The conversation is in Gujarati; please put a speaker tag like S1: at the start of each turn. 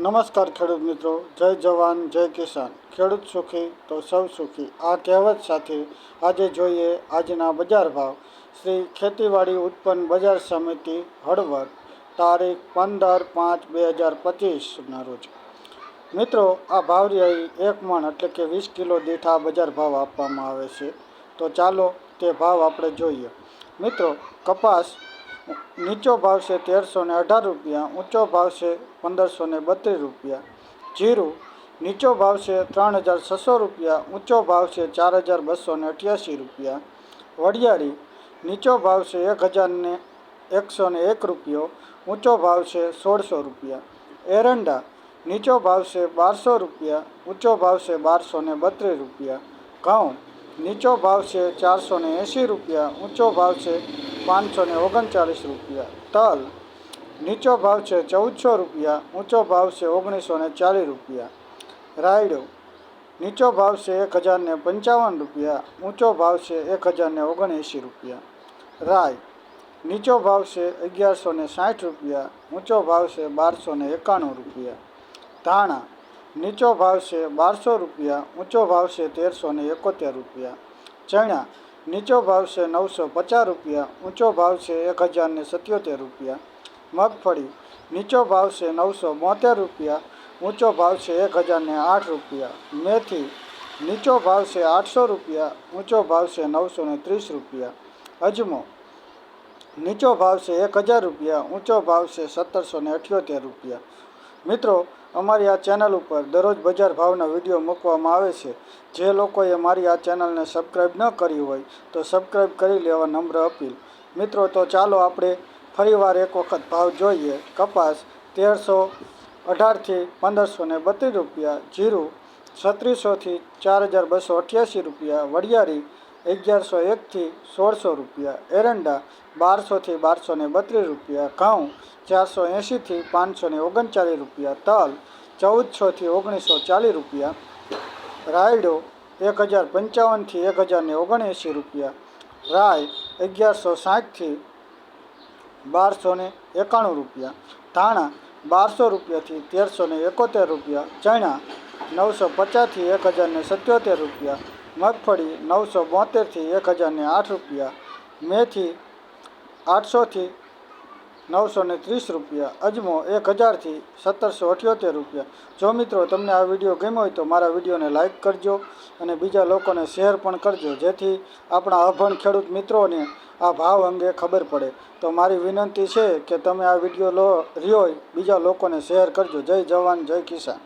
S1: નમસ્કાર ખેડૂત મિત્રો, જય જવાન, જય કિસાન. ખેડૂત સુખી તો સૌ સુખી. આ કહેવત સાથે આજે જોઈએ આજના બજાર ભાવ. શ્રી ખેતીવાડી ઉત્પન્ન બજાર સમિતિ હળવદ, તારીખ પંદર પાંચ બે હજાર પચીસના રોજ. મિત્રો, આ ભાવ રહી એક મણ એટલે કે વીસ કિલો દીઠ આ બજાર ભાવ આપવામાં આવે છે. તો ચાલો તે ભાવ આપણે જોઈએ. મિત્રો, કપાસ નીચો ભાવ છે તેરસો ને અઢાર રૂપિયા ઊંચો ભાવ છે પંદરસો ને બત્રીસ રૂપિયા જીરું નીચો ભાવ છે ત્રણ હજાર છસો રૂપિયા ઊંચો ભાવ છે ચાર હજાર બસો ને અઠ્યાસી રૂપિયા વડિયાળી નીચો ભાવ છે એક હજાર ને એકસો ને એક રૂપિયો ઊંચો ભાવ છે સોળસો રૂપિયા એરંડા નીચો ભાવ છે બારસો રૂપિયા ઊંચો ભાવ છે બારસો ને બત્રીસ રૂપિયા ઘઉં નીચો ભાવ છે ચારસો ને એંશી રૂપિયા ઊંચો ભાવ છે પાંચસો ને ઓગણચાલીસ રૂપિયા. તલ, નીચો ભાવ છે ચૌદસો રૂપિયા, ઊંચો ભાવ છે ઓગણીસો ને ચાલીસ રૂપિયા. રાયડો, નીચો ભાવ છે એક હજાર ને પંચાવન રૂપિયા, ઊંચો ભાવ છે એક હજાર ને ઓગણએંશી રૂપિયા. રાય, નીચો ભાવ છે અગિયારસો ને સાઠ રૂપિયા, ઊંચો ભાવ છે બારસો ને એકાણું રૂપિયા. ધાણા, નીચો ભાવ છે બારસો રૂપિયા, ઊંચો ભાવ છે તેરસો ને એકોતેર રૂપિયા. ચણા નીચો ભાવ છે નવસો પચાસ રૂપિયા, ઊંચો ભાવ છે એક હજારને સત્યોતેર રૂપિયા. મગફળી, નીચો ભાવ છે નવસો બોતેર રૂપિયા, ઊંચો ભાવ છે એક હજારને આઠ રૂપિયા. મેથી, નીચો ભાવ છે આઠસો રૂપિયા, ઊંચો ભાવ છે નવસો ને ત્રીસ રૂપિયા. અજમો, નીચો ભાવ છે એક હજાર રૂપિયા, ઊંચો ભાવ છે સત્તરસો ને અઠ્યોતેર રૂપિયા. મિત્રો, અમારી આ ચેનલ ઉપર દરરોજ બજાર ભાવના વીડિયો મૂકવામાં આવે છે. જે લોકોએ મારી આ ચેનલને સબસ્ક્રાઈબ ન કરી હોય, તો સબસ્ક્રાઈબ કરી લેવા નમ્ર અપીલ. મિત્રો, તો ચાલો આપણે ફરીવાર એક વખત ભાવ જોઈએ. કપાસ તેરસો અઢારથી પંદરસો ને બત્રીસ રૂપિયા, જીરું છત્રીસોથી ચાર હજાર બસો અઠ્યાસી રૂપિયા વડિયાળી અગિયારસો એકથી સોળસો રૂપિયા. એરંડા બારસોથી બારસો ને બત્રીસ રૂપિયા. ઘઉં ચારસો એંશીથી પાંચસો ને ઓગણચાલીસ રૂપિયા. તલ ચૌદસોથી ઓગણીસો ચાલીસ રૂપિયા. રાયડો એક હજાર પંચાવનથી એક હજાર ને ઓગણએંશી રૂપિયા. રાય અગિયારસો સાઠથી બારસો ને એકાણું રૂપિયા. ધાણા બારસો રૂપિયાથી તેરસો ને એકોતેર રૂપિયા. ચણા નવસો પચાસથી એક હજાર ને સત્યોતેર રૂપિયા. મગફળી નવસો બોતેરથી એક હજારને આઠ રૂપિયા, મેથી આઠસોથી નવસો ને ત્રીસ રૂપિયા, અજમો એક હજારથી સત્તરસો અઠ્યોતેર રૂપિયા. જો મિત્રો તમને આ વીડિયો ગમ્યો હોય તો મારા વિડીયોને લાઇક કરજો અને બીજા લોકોને શેર પણ કરજો, જેથી આપણા અભણ ખેડૂત મિત્રોને આ ભાવ અંગે ખબર પડે. તો મારી વિનંતી છે કે તમે આ વીડિયો લો, રહ્યો હોય, બીજા લોકોને શેર કરજો. જય જવાન, જય કિસાન.